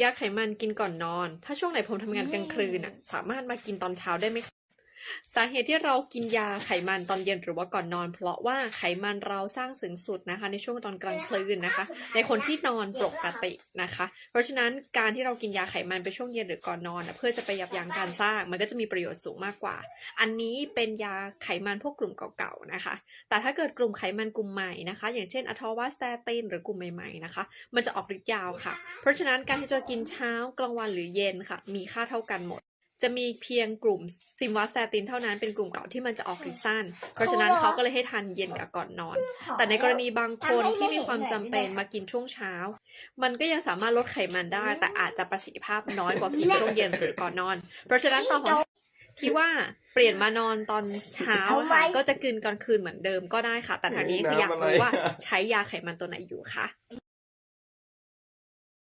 ยาไขมันกินก่อนนอน ถ้าช่วงไหนผมทำงานกลางคืนน่ะ สามารถมากินตอนเช้าได้ไหม สาเหตุที่เรากินยาไขมันตอนเย็นหรือว่าก่อนนอน เพราะว่าไขมันเราสร้างสูงสุดนะคะ ในช่วงตอนกลางคืนนะคะ ในคนที่นอนปกตินะคะ เพราะฉะนั้นการที่เรากินยาไขมันไปช่วงเย็นหรือก่อนนอนน่ะเพื่อจะไปยับยั้งการสร้างมันก็จะมีประโยชน์สูงมากกว่า อันนี้เป็นยาไขมันพวกกลุ่มเก่าๆนะคะ แต่ถ้าเกิดกลุ่มไขมันกลุ่มใหม่นะคะ อย่างเช่นอะทอวาสเตตินหรือกลุ่มใหม่ๆนะคะ มันจะออกฤทธิ์ยาวค่ะ เพราะฉะนั้นการที่จะกินเช้ากลางวันหรือเย็นค่ะ มีค่าเท่ากันหมด จะมีเพียงกลุ่มซิมวัสแตตินเท่านั้นเป็นกลุ่มเก่าที่มันจะออกฤทธิ์สั้น เพราะฉะนั้นเขาก็เลยให้ทานเย็นกับก่อนนอน แต่ในกรณีบางคนที่มีความจำเป็นมากินช่วงเช้า มันก็ยังสามารถลดไขมันได้ แต่อาจจะประสิทธิภาพน้อยกว่ากินช่วงเย็นหรือก่อนนอน เพราะฉะนั้นตอนของที่ว่าเปลี่ยนมานอนตอนเช้าอะค่ะก็จะกินกลางคืนเหมือนเดิมก็ได้ค่ะ แต่ทางนี้คืออยากรู้ว่าใช้ยาไขมันตัวไหนอยู่คะ